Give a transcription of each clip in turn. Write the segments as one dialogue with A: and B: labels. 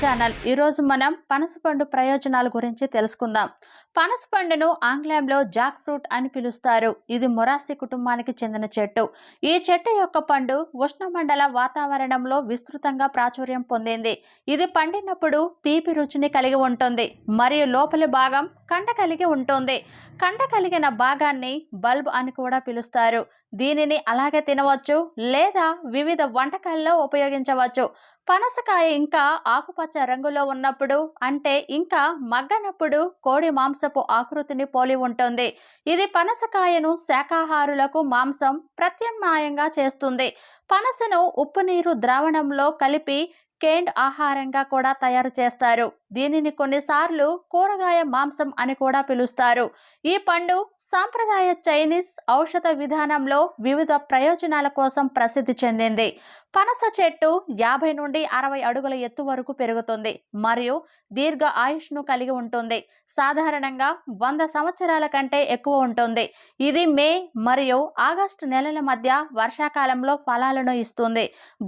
A: Channel. ఈరోజు మనం పనసపండు ప్రయోజనాల గురించి తెలుసుకుందాం. పనసపండును ఆంగ్లంలో జాక్ ఫ్రూట్ అని పిలుస్తారు. ఇది మొరాసి కుటుంబానికి చెందిన చెట్టు. ఈ చెట్టు యొక్క పండు ఉష్ణమండల వాతావరణంలో విస్తృతంగా ప్రాచుర్యం పొందింది. ఇది పండినప్పుడు తీపి రుచిని కలిగి ఉంటుంది. మరియు లోపలి భాగం కండ కలిగి ఉంటుంది. కండ కలిగిన భాగాన్ని బల్బ్ అని కూడా పిలుస్తారు. దీనిని అలాగే తినవచ్చు లేదా వివిధ వంటకాల్లో ఉపయోగించవచ్చు. పనసకాయ ఇంకా ఆకుపచ్చ రంగులో ఉన్నప్పుడు అంటే ఇంకా మగ్గనప్పుడు కోడి మాంసం మాంసపు ఆకృతిని పోలి ఉంటుంది. ఇది పనసకాయను శాకాహారులకు మాంసం ప్రత్యామ్నాయంగా చేస్తుంది. పనసను ఉప్పు నీరు ద్రావణంలో కలిపి కేండ్ ఆహారంగా కూడా తయారు చేస్తారు. దీనిని కొన్నిసార్లు కూరగాయ మాంసం అని కూడా పిలుస్తారు. ఈ పండు సాంప్రదాయ చైనీస్ ఔషధ విధానంలో వివిధ ప్రయోజనాల కోసం ప్రసిద్ధి చెందింది. పనస చెట్టు యాభై నుండి అరవై అడుగుల ఎత్తు వరకు పెరుగుతుంది మరియు దీర్ఘ ఆయుష్ను కలిగి ఉంటుంది. సాధారణంగా వంద సంవత్సరాల కంటే ఎక్కువ ఉంటుంది. ఇది మే మరియు ఆగస్టు నెలల మధ్య వర్షాకాలంలో ఫలాలను ఇస్తుంది.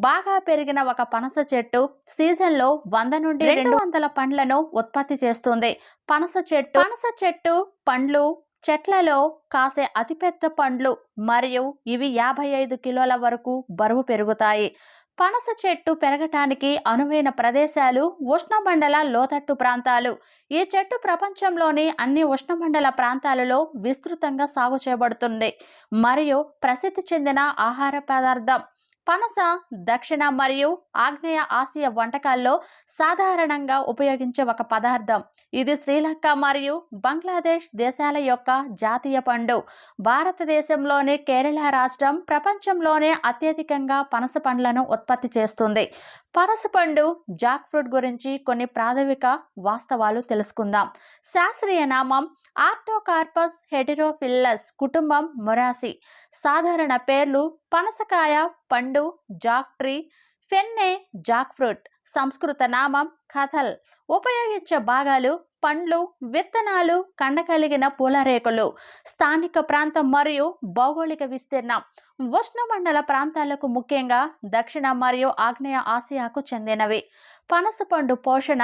A: బాగా పెరిగిన ఒక పనస చెట్టు సీజన్లో వంద నుండి రెండు వందల పండ్లను ఉత్పత్తి చేస్తుంది. పనస చెట్టు పనస చెట్టు పండ్లు చెట్లలో కాసే అతిపెద్ద పండ్లు మరియు ఇవి యాభై ఐదు కిలోల వరకు బరువు పెరుగుతాయి. పనస చెట్టు పెరగటానికి అనువైన ప్రదేశాలు ఉష్ణమండల లోతట్టు ప్రాంతాలు. ఈ చెట్టు ప్రపంచంలోని అన్ని ఉష్ణమండల ప్రాంతాలలో విస్తృతంగా సాగు చేయబడుతుంది. మరియు ప్రసిద్ధి చెందిన ఆహార పదార్థం పనస దక్షిణ మరియు ఆగ్నేయ ఆసియా వంటకాల్లో సాధారణంగా ఉపయోగించే ఒక పదార్థం. ఇది శ్రీలంక మరియు బంగ్లాదేశ్ దేశాల యొక్క జాతీయ పండు. భారతదేశంలోని కేరళ రాష్ట్రం ప్రపంచంలోనే అత్యధికంగా పనస పండ్లను ఉత్పత్తి చేస్తుంది. పనసపండు జాక్ ఫ్రూట్ గురించి కొన్ని ప్రాథమిక వాస్తవాలు తెలుసుకుందాం. శాస్త్రీయ నామం ఆర్టోకార్పస్ హెటిరోఫిల్లస్ కుటుంబం మొరాసి. సాధారణ పేర్లు పనసకాయ పండు జాక్ ట్రీ ఫెన్నె జాక్ ఫ్రూట్. సంస్కృత నామం కథల్. ఉపయోగించే భాగాలు పండ్లు విత్తనాలు కండకలిగిన పూల పూలరేకులు స్థానిక ప్రాంతం మరియు భౌగోళిక విస్తీర్ణం. ఉష్ణమండల ప్రాంతాలకు ముఖ్యంగా దక్షిణ మరియు ఆగ్నేయ ఆసియాకు చెందినవి. పనసపండు పోషణ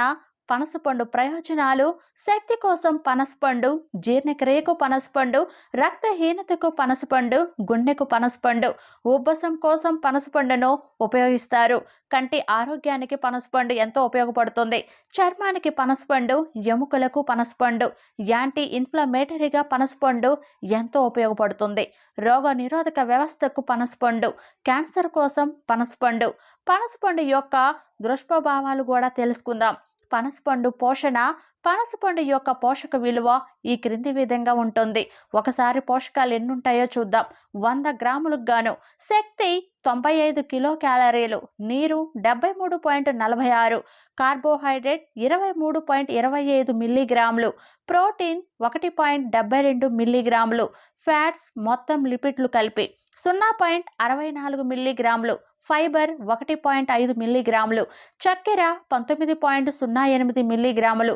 A: పనసపండు ప్రయోజనాలు శక్తి కోసం పనసపండు జీర్ణక్రియకు పనసపండు రక్తహీనతకు పనసపండు గుండెకు పనసపండు ఉబ్బసం కోసం పనసపండును ఉపయోగిస్తారు. కంటి ఆరోగ్యానికి పనసపండు ఎంతో ఉపయోగపడుతుంది. చర్మానికి పనసపండు ఎముకలకు పనసపండు యాంటీ ఇన్ఫ్లమేటరీగా పనసపండు ఎంతో ఉపయోగపడుతుంది. రోగ నిరోధక వ్యవస్థకు పనసపండు క్యాన్సర్ కోసం పనసపండు. పనసపండు యొక్క దుష్ప్రభావాలు కూడా తెలుసుకుందాం. పనసపండు పోషణ పనసపండు యొక్క పోషక విలువ ఈ క్రింది విధంగా ఉంటుంది. ఒకసారి పోషకాలు ఎన్నుంటాయో చూద్దాం. వంద గ్రాములకు గాను శక్తి తొంభై ఐదు కిలో క్యాలరీలు నీరు డెబ్బై మూడు పాయింట్ నలభై ఆరు కార్బోహైడ్రేట్ ఇరవై మూడు పాయింట్ ఇరవై ఐదు మిల్లీగ్రాములు ప్రోటీన్ ఒకటి పాయింట్ డెబ్బై రెండు మిల్లీగ్రాములు ఫ్యాట్స్ మొత్తం లిపిడ్లు కలిపి సున్నా పాయింట్ అరవై నాలుగు మిల్లీగ్రాములు ఫైబర్ ఒకటి పాయింట్ ఐదు మిల్లీగ్రాములు చక్కెర పంతొమ్మిది పాయింట్ సున్నా ఎనిమిది మిల్లీగ్రాములు.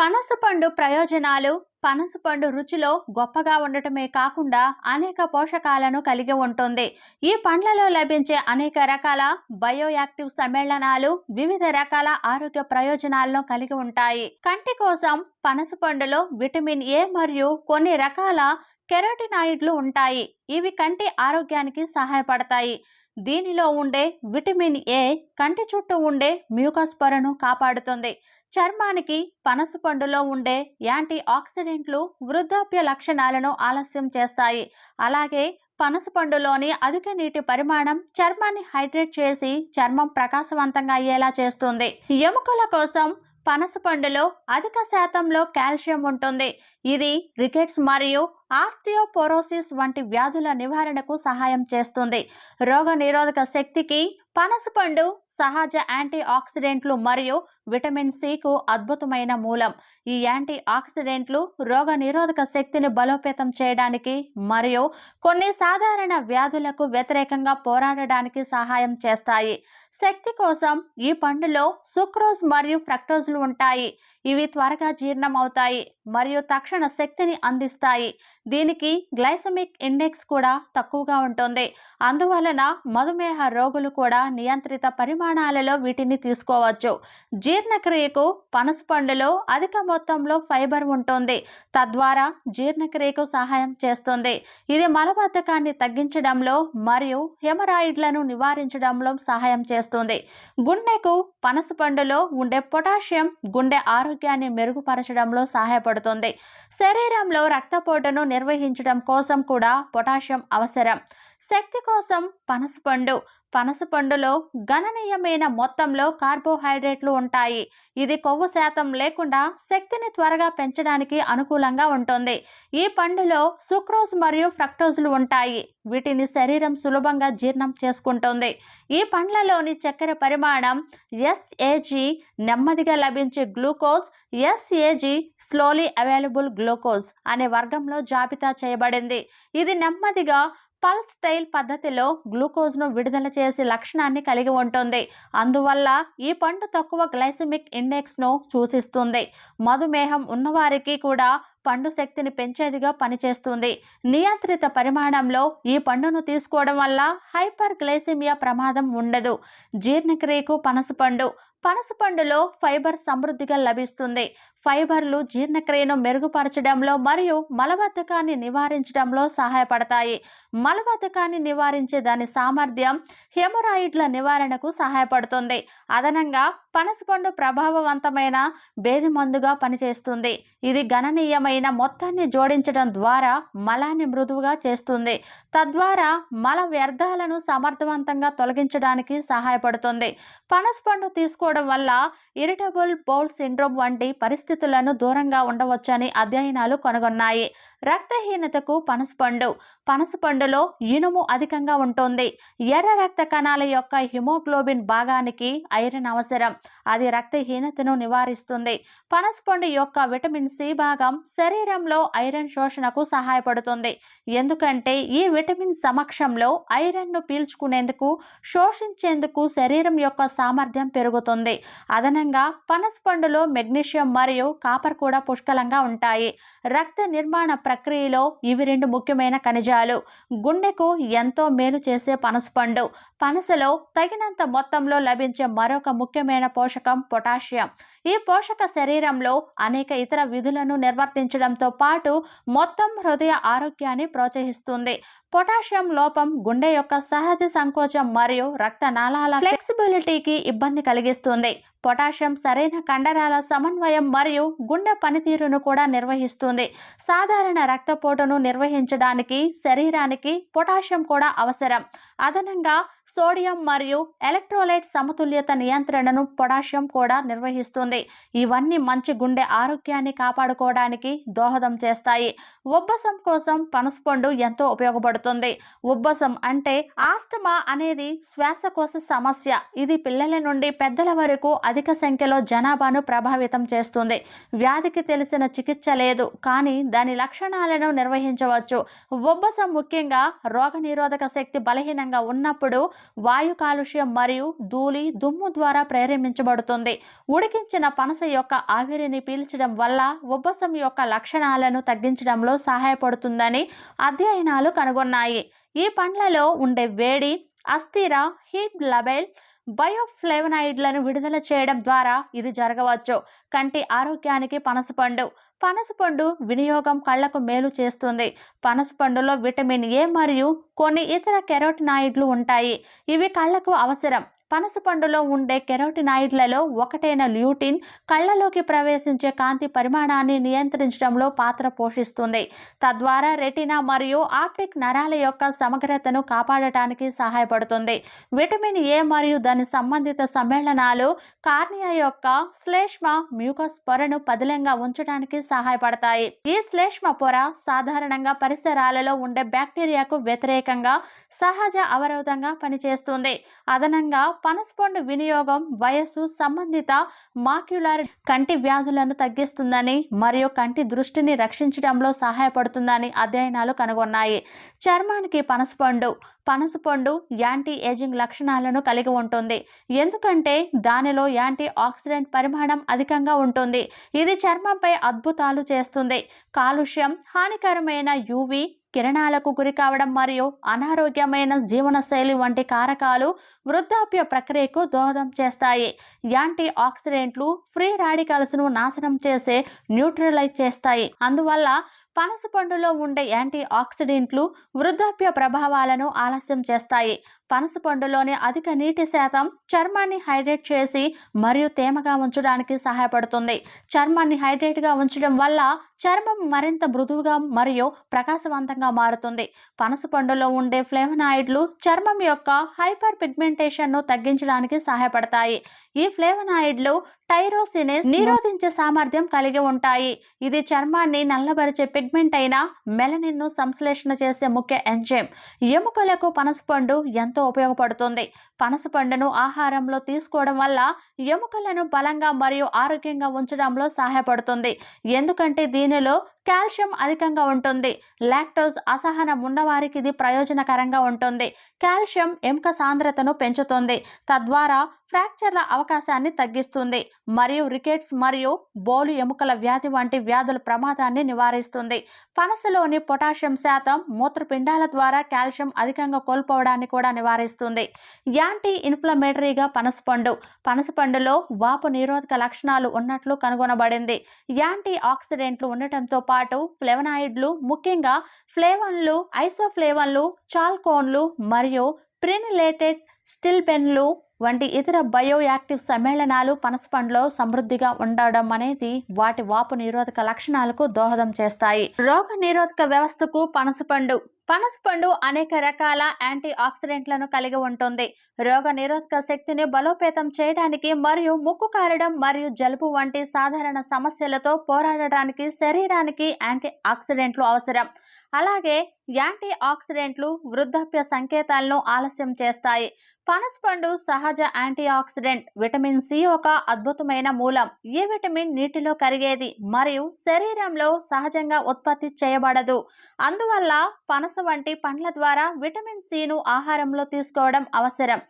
A: పనసపండు ప్రయోజనాలు పనసపండు రుచిలో గొప్పగా ఉండటమే కాకుండా అనేక పోషకాలను కలిగి ఉంటుంది. ఈ పండ్లలో లభించే అనేక రకాల బయోయాక్టివ్ సమ్మేళనాలు వివిధ రకాల ఆరోగ్య ప్రయోజనాలను కలిగి ఉంటాయి. కంటి కోసం పనసపండులో విటమిన్ ఏ మరియు కొన్ని రకాల కెరోటినాయిడ్లు ఉంటాయి. ఇవి కంటి ఆరోగ్యానికి సహాయపడతాయి. దీనిలో ఉండే విటమిన్ ఏ కంటి చుట్టూ ఉండే మ్యూకస్ పొరను కాపాడుతుంది. చర్మానికి పనస పండులో ఉండే యాంటీ ఆక్సిడెంట్లు వృద్ధాప్య లక్షణాలను ఆలస్యం చేస్తాయి. అలాగే పనసపండులోని అధిక నీటి పరిమాణం చర్మాన్ని హైడ్రేట్ చేసి చర్మం ప్రకాశవంతంగా అయ్యేలా చేస్తుంది. ఎముకల కోసం పనసపండులో అధిక శాతంలో కాల్షియం ఉంటుంది. ఇది రికెట్స్ మరియు ఆస్టియోపోరోసిస్ వంటి వ్యాధుల నివారణకు సహాయం చేస్తుంది. రోగ నిరోధక శక్తికి పనసపండు సహజ యాంటీ ఆక్సిడెంట్లు మరియు విటమిన్ సికు అద్భుతమైన మూలం. ఈ యాంటీ ఆక్సిడెంట్లు రోగ నిరోధక శక్తిని బలోపేతం చేయడానికి మరియు కొన్ని సాధారణ వ్యాధులకు వ్యతిరేకంగా పోరాడడానికి సహాయం చేస్తాయి. శక్తి కోసం ఈ పండులో సుక్రోజ్ మరియు ఫ్రక్టోజ్లు ఉంటాయి. ఇవి త్వరగా జీర్ణం అవుతాయి మరియు తక్షణ శక్తిని అందిస్తాయి. దీనికి గ్లైసమిక్ ఇండెక్స్ కూడా తక్కువగా ఉంటుంది. అందువలన మధుమేహ రోగులు కూడా నియంత్రిత పరిమాణాలలో వీటిని తీసుకోవచ్చు. జీర్ణక్రియకు పనస పండులో అధిక మొత్తంలో ఫైబర్ ఉంటుంది. తద్వారా జీర్ణక్రియకు సహాయం చేస్తుంది. ఇది మలబద్ధకాన్ని తగ్గించడంలో మరియు హెమరాయిడ్లను నివారించడంలో సహాయం చేస్తుంది. గుండెకు పనస పండులో ఉండే పొటాషియం గుండె ఆరోగ్యాన్ని మెరుగుపరచడంలో సహాయపడుతుంది. శరీరంలో రక్తపోటును నిర్వహించడం కోసం కూడా పొటాషియం అవసరం. శక్తి కోసం పనసపండు పనసపండులో గణనీయమైన మొత్తంలో కార్బోహైడ్రేట్లు ఉంటాయి. ఇది కొవ్వు శాతం లేకుండా శక్తిని త్వరగా పెంచడానికి అనుకూలంగా ఉంటుంది. ఈ పండులో సుక్రోజ్ మరియు ఫ్రక్టోజులు ఉంటాయి. వీటిని శరీరం సులభంగా జీర్ణం చేసుకుంటుంది. ఈ పండ్లలోని చక్కెర పరిమాణం ఎస్ఏజి నెమ్మదిగా లభించే glucose SAG slowly available glucose అనే వర్గంలో జాబితా చేయబడింది. ఇది నెమ్మదిగా పల్స్ స్టైల్ పద్ధతిలో గ్లూకోజ్ను విడుదల చేసే లక్షణాన్ని కలిగి ఉంటుంది. అందువల్ల ఈ పండు తక్కువ గ్లైసిమిక్ ఇండెక్స్ను సూచిస్తుంది. మధుమేహం ఉన్నవారికి కూడా పండు శక్తిని పెంచేదిగా పనిచేస్తుంది. నియంత్రిత పరిమాణంలో ఈ పండును తీసుకోవడం వల్ల హైపర్ గ్లైసిమియా ప్రమాదం ఉండదు. జీర్ణక్రియకు పనసపండు పనసపండులో ఫైబర్ సమృద్ధిగా లభిస్తుంది. ఫైబర్లు జీర్ణక్రియను మెరుగుపరచడంలో మరియు మలబద్ధకాన్ని నివారించడంలో సహాయపడతాయి. మలబద్ధకాన్ని నివారించే దాని సామర్థ్యం హెమరాయిడ్ల నివారణకు సహాయపడుతుంది. అదనంగా పనసపండు ప్రభావవంతమైన భేది మందుగా పనిచేస్తుంది. ఇది గణనీయమైన మొత్తాన్ని జోడించడం ద్వారా మలాన్ని మృదువుగా చేస్తుంది. తద్వారా మల వ్యర్థాలను సమర్థవంతంగా తొలగించడానికి సహాయపడుతుంది. పనసపండు తీసుకో తీసుకోవడం వల్ల ఇరిటబుల్ బౌల్ సిండ్రోమ్ వంటి పరిస్థితులను దూరంగా ఉండవచ్చని అధ్యయనాలు కనుగొన్నాయి. రక్తహీనతకు పనసపండు పనసపండులో ఇనుము అధికంగా ఉంటుంది. ఎర్ర రక్త కణాల యొక్క హిమోగ్లోబిన్ భాగానికి ఐరన్ అవసరం. అది రక్తహీనతను నివారిస్తుంది. పనసపండు యొక్క విటమిన్ సి భాగం శరీరంలో ఐరన్ శోషణకు సహాయపడుతుంది. ఎందుకంటే ఈ విటమిన్ సమక్షంలో ఐరన్ను పీల్చుకునేందుకు శోషించేందుకు శరీరం యొక్క సామర్థ్యం పెరుగుతుంది. అదనంగా పనసపండులో మెగ్నీషియం మరియు కాపర్ కూడా పుష్కలంగా ఉంటాయి. రక్త నిర్మాణ ప్రక్రియలో ఇవి రెండు ముఖ్యమైన ఖనిజాలు. గుండెకు ఎంతో మేలు చేసే పనసపండు. పనసలో తగినంత మొత్తంలో లభించే మరొక ముఖ్యమైన పోషకం పొటాషియం. ఈ పోషక శరీరంలో అనేక ఇతర విధులను నిర్వర్తించడంతో పాటు మొత్తం హృదయ ఆరోగ్యాన్ని ప్రోత్సహిస్తుంది. పొటాషియం లోపం గుండె యొక్క సహజ సంకోచం మరియు రక్తనాళాల ఫ్లెక్సిబిలిటీకి ఇబ్బంది కలిగిస్తుంది. పొటాషియం సరైన కండరాల సమన్వయం మరియు గుండె పనితీరును కూడా నిర్వహిస్తుంది. సాధారణ రక్తపోటును నిర్వహించడానికి శరీరానికి పొటాషియం కూడా అవసరం. అదనంగా సోడియం మరియు ఎలక్ట్రోలైట్ సమతుల్యత నియంత్రణను పొటాషియం కూడా నిర్వహిస్తుంది. ఇవన్నీ మంచి గుండె ఆరోగ్యాన్ని కాపాడుకోవడానికి దోహదం చేస్తాయి. ఉబ్బసం కోసం పనసపండు ఎంతో ఉపయోగపడుతుంది. ఉబ్బసం అంటే ఆస్తమా అనేది శ్వాసకోశ సమస్య. ఇది పిల్లల నుండి పెద్దల వరకు అధిక సంఖ్యలో జనాభాను ప్రభావితం చేస్తుంది. వ్యాధికి తెలిసిన చికిత్స లేదు కానీ దాని లక్షణాలను నిర్వహించవచ్చు. ఉబ్బసం ముఖ్యంగా రోగనిరోధక శక్తి బలహీనంగా ఉన్నప్పుడు వాయు కాలుష్యం మరియు ధూళి దుమ్ము ద్వారా ప్రేరేపించబడుతుంది. ఉడికించిన పనస యొక్క ఆవిరిని పీల్చడం వల్ల ఉబ్బసం యొక్క లక్షణాలను తగ్గించడంలో సహాయపడుతుందని అధ్యయనాలు కనుగొన్నాయి. ఉన్నాయి. ఈ పండ్లలో ఉండే వేడి అస్థిర హీట్ లబెల్ బయోఫ్లేవనాయిడ్లను విడుదల చేయడం ద్వారా ఇది జరగవచ్చు. కంటి ఆరోగ్యానికి పనసపండు పనసపండు వినియోగం కళ్ళకు మేలు చేస్తుంది. పనసపండులో విటమిన్ ఏ మరియు కొన్ని ఇతర కెరోటినాయిడ్లు ఉంటాయి. ఇవి కళ్ళకు అవసరం. పనసపండులో ఉండే కెరోటినాయిడ్లలో ఒకటైన ల్యూటిన్ కళ్ళలోకి ప్రవేశించే కాంతి పరిమాణాన్ని నియంత్రించడంలో పాత్ర పోషిస్తుంది. తద్వారా రెటినా మరియు ఆప్టిక్ నరాల యొక్క సమగ్రతను కాపాడటానికి సహాయపడుతుంది. విటమిన్ ఏ మరియు దాని సంబంధిత సమ్మేళనాలు కార్నియా యొక్క శ్లేష్మ మ్యూకస్ పొరను పదిలంగా ఉంచడానికి సహాయపడతాయి. ఈ శ్లేష్మ పొర సాధారణంగా పరిసరాలలో ఉండే బ్యాక్టీరియాకు వ్యతిరేకంగా సహజ అవరోధంగా పనిచేస్తుంది. అదనంగా పనసపండు వినియోగం వయస్సు సంబంధిత మాక్యులార్ కంటి వ్యాధులను తగ్గిస్తుందని మరియు కంటి దృష్టిని రక్షించడంలో సహాయపడుతుందని అధ్యయనాలు కనుగొన్నాయి. చర్మానికి పనసపండు పనసపండు యాంటీ ఏజింగ్ లక్షణాలను కలిగి ఉంటుంది. ఎందుకంటే దానిలో యాంటీ ఆక్సిడెంట్ పరిమాణం అధికంగా ఉంటుంది. ఇది చర్మంపై అద్భుతాలు చేస్తుంది. కాలుష్యం హానికరమైన యూవి కిరణాలకు గురి కావడం మరియు అనారోగ్యమైన జీవనశైలి వంటి కారకాలు వృద్ధాప్య ప్రక్రియకు దోహదం చేస్తాయి. యాంటీ ఆక్సిడెంట్లు ఫ్రీ రాడికల్స్ను నాశనం చేసే న్యూట్రలైజ్ చేస్తాయి. అందువల్ల పనస పండులో ఉండే యాంటీ ఆక్సిడెంట్లు వృద్ధాప్య ప్రభావాలను ఆలస్యం చేస్తాయి. పనస పండులోని అధిక నీటి శాతం చర్మాన్ని హైడ్రేట్ చేసి మరియు తేమగా ఉంచడానికి సహాయపడుతుంది. చర్మాన్ని హైడ్రేట్గా ఉంచడం వల్ల చర్మం మరింత మృదువుగా మరియు ప్రకాశవంతంగా మారుతుంది. పనస పండులో ఉండే ఫ్లేవనాయిడ్లు చర్మం యొక్క హైపర్ పిగ్మెంటేషన్ను తగ్గించడానికి సహాయపడతాయి. ఈ ఫ్లేవనాయిడ్లు టైరోసినేస్ నిరోధించే సామర్థ్యం కలిగి ఉంటాయి. ఇది చర్మాన్ని నల్లబరిచే పిగ్మెంట్ అయిన మెలనిన్ను సంశ్లేషణ చేసే ముఖ్య ఎంజైమ్. ఎముకలకు పనసపండు ఎంతో ఉపయోగపడుతుంది. పనసపండును ఆహారంలో తీసుకోవడం వల్ల ఎముకలను బలంగా మరియు ఆరోగ్యంగా ఉంచడంలో సహాయపడుతుంది. ఎందుకంటే దీనిలో కాల్షియం అధికంగా ఉంటుంది. లాక్టోజ్ అసహనం ఉన్నవారికి ఇది ప్రయోజనకరంగా ఉంటుంది. కాల్షియం ఎముక సాంద్రతను పెంచుతుంది. తద్వారా ఫ్రాక్చర్ల అవకాశాన్ని తగ్గిస్తుంది. మరియు రికెట్స్ మరియు బోలు ఎముకల వ్యాధి వంటి వ్యాధుల ప్రమాదాన్ని నివారిస్తుంది. పనసలోని పొటాషియం శాతం మూత్రపిండాల ద్వారా కాల్షియం అధికంగా కోల్పోవడాన్ని కూడా నివారిస్తుంది. యాంటీ ఇన్ఫ్లమేటరీగా పనసపండు పనసపండులో వాపు నిరోధక లక్షణాలు ఉన్నట్లు కనుగొనబడింది. యాంటీ ఆక్సిడెంట్లు ఉండటంతో పాటు ఫ్లెవనాయిడ్లు ముఖ్యంగా ఫ్లేవన్లు ఐసోఫ్లేవన్లు చాల్కోన్లు మరియు ప్రినిలేటెడ్ స్టిల్బెన్లు వంటి ఇతర బయోయాక్టివ్ సమ్మేళనాలు పనసపండులో సమృద్ధిగా ఉండడం అనేది వాటి వాపు నిరోధక లక్షణాలకు దోహదం చేస్తాయి. రోగ నిరోధక వ్యవస్థకు పనసపండు పనసపండు అనేక రకాల యాంటీ ఆక్సిడెంట్లను కలిగి ఉంటుంది. రోగ నిరోధక శక్తిని బలోపేతం చేయడానికి మరియు ముక్కు కారడం మరియు జలుబు వంటి సాధారణ సమస్యలతో పోరాడడానికి శరీరానికి యాంటీ ఆక్సిడెంట్లు అవసరం. అలాగే యాంటీ ఆక్సిడెంట్లు వృద్ధాప్య సంకేతాలను ఆలస్యం చేస్తాయి. పనసపండు సహజ యాంటీ ఆక్సిడెంట్ విటమిన్ సి ఒక అద్భుతమైన మూలం. ఈ విటమిన్ నీటిలో కరిగేది? మరియు శరీరంలో సహజంగా ఉత్పత్తి చేయబడదు. అందువల్ల పనస వంటి పండ్ల ద్వారా విటమిన్ సిను ఆహారంలో తీసుకోవడం అవసరం.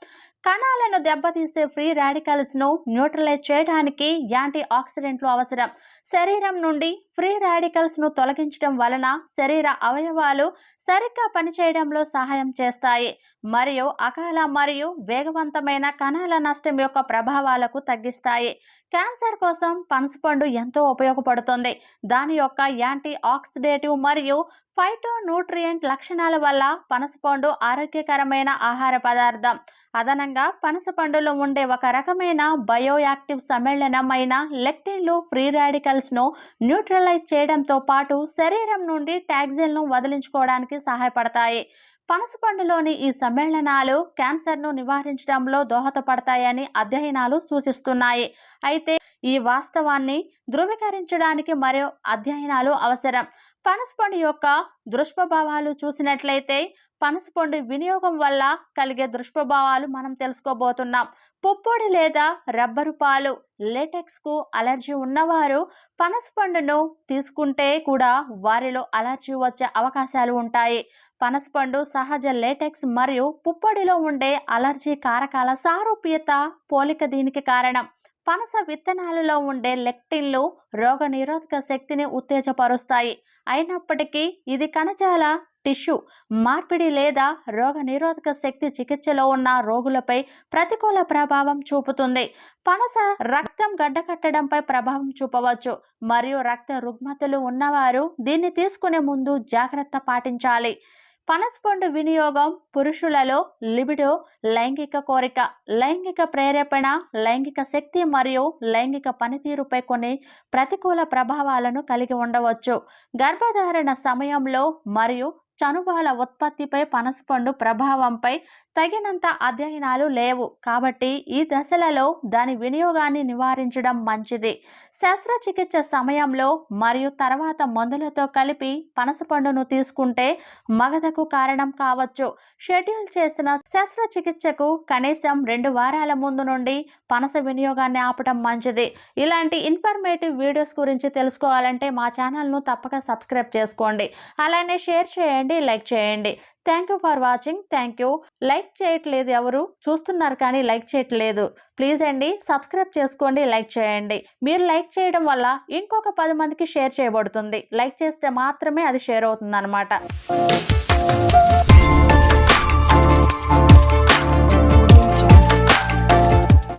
A: కణాలను దెబ్బతీసే ఫ్రీ రాడికల్స్ను న్యూట్రలైజ్ చేయడానికి యాంటీ ఆక్సిడెంట్లు అవసరం. శరీరం నుండి ఫ్రీ రాడికల్స్ను తొలగించడం వలన శరీర అవయవాలు సరిగ్గా పనిచేయడంలో సహాయం చేస్తాయి. మరియు అకాల మరియు వేగవంతమైన కణాల నష్టం యొక్క ప్రభావాలకు తగ్గిస్తాయి. క్యాన్సర్ కోసం పనసపండు ఎంతో ఉపయోగపడుతుంది. దాని యొక్క యాంటీ ఆక్సిడేటివ్ మరియు ఫైటో న్యూట్రియంట్ లక్షణాల వల్ల పనసపండు ఆరోగ్యకరమైన ఆహార పదార్థం. అదనంగా పనసపండులో ఉండే ఒక రకమైన బయోయాక్టివ్ సమ్మేళనమైన లెక్టిన్లు ఫ్రీ రాడికల్స్ను న్యూట్రలైజ్ చేయడంతో పాటు శరీరం నుండి టాక్సిన్ను వదిలించుకోవడానికి సహాయపడతాయి. పనసపండులోని ఈ సమ్మేళనాలు క్యాన్సర్ను నివారించడంలో దోహదపడతాయని అధ్యయనాలు సూచిస్తున్నాయి. అయితే ఈ వాస్తవాన్ని ధృవీకరించడానికి మరో అధ్యయనాలు అవసరం. పనసపండు యొక్క దుష్ప్రభావాలు చూసినట్లయితే పనసపండు వినియోగం వల్ల కలిగే దుష్ప్రభావాలు మనం తెలుసుకోబోతున్నాం. పుప్పొడి లేదా రబ్బరు పాలు లేటెక్స్కు అలర్జీ ఉన్నవారు పనసపండును తీసుకుంటే కూడా వారిలో అలర్జీ వచ్చే అవకాశాలు ఉంటాయి. పనసపండు సహజ లేటెక్స్ మరియు పుప్పొడిలో ఉండే అలర్జీ కారకాల సారూప్యత పోలిక దీనికి కారణం. పనస విత్తనాలలో ఉండే లెక్టిన్లు రోగ నిరోధక శక్తిని ఉత్తేజపరుస్తాయి. అయినప్పటికీ ఇది కణజాల టిష్యూ మార్పిడి లేదా రోగ నిరోధక శక్తి చికిత్సలో ఉన్న రోగులపై ప్రతికూల ప్రభావం చూపుతుంది. పనస రక్తం గడ్డకట్టడంపై ప్రభావం చూపవచ్చు. మరియు రక్త రుగ్మతలు ఉన్నవారు దీన్ని తీసుకునే ముందు జాగ్రత్త పాటించాలి. పనసపండు వినియోగం పురుషులలో లిబిడో లైంగిక కోరిక లైంగిక ప్రేరేపణ లైంగిక శక్తి మరియు లైంగిక పనితీరుపై కొన్ని ప్రతికూల ప్రభావాలను కలిగి ఉండవచ్చు. గర్భధారణ సమయంలో మరియు చనుబాల ఉత్పత్తిపై పనసపండు ప్రభావంపై తగినంత అధ్యయనాలు లేవు. కాబట్టి ఈ దశలలో దాని వినియోగాన్ని నివారించడం మంచిది. శస్త్రచికిత్స సమయంలో మరియు తర్వాత మందులతో కలిపి పనసపండును తీసుకుంటే మగధకు కారణం కావచ్చు. షెడ్యూల్ చేసిన శస్త్రచికిత్సకు కనీసం రెండు వారాల ముందు నుండి పనస వినియోగాన్ని ఆపటం మంచిది. ఇలాంటి ఇన్ఫర్మేటివ్ వీడియోస్ గురించి తెలుసుకోవాలంటే మా ఛానల్ను తప్పక సబ్స్క్రైబ్ చేసుకోండి. అలానే షేర్ చేయండి. చేయండి లైక్ చేయండి. Thank you for watching. Thank you. Like చేయట్లేదు ఎవరు? చూస్తున్నారు కానీ లైక్ చేయట్లేదు. ప్లీజ్ అండి సబ్స్క్రైబ్ చేసుకోండి లైక్ చేయండి. మీరు లైక్ చేయడం వల్ల ఇంకొక పది మందికి షేర్ చేయబడుతుంది. లైక్ చేస్తే మాత్రమే అది షేర్ అవుతుంది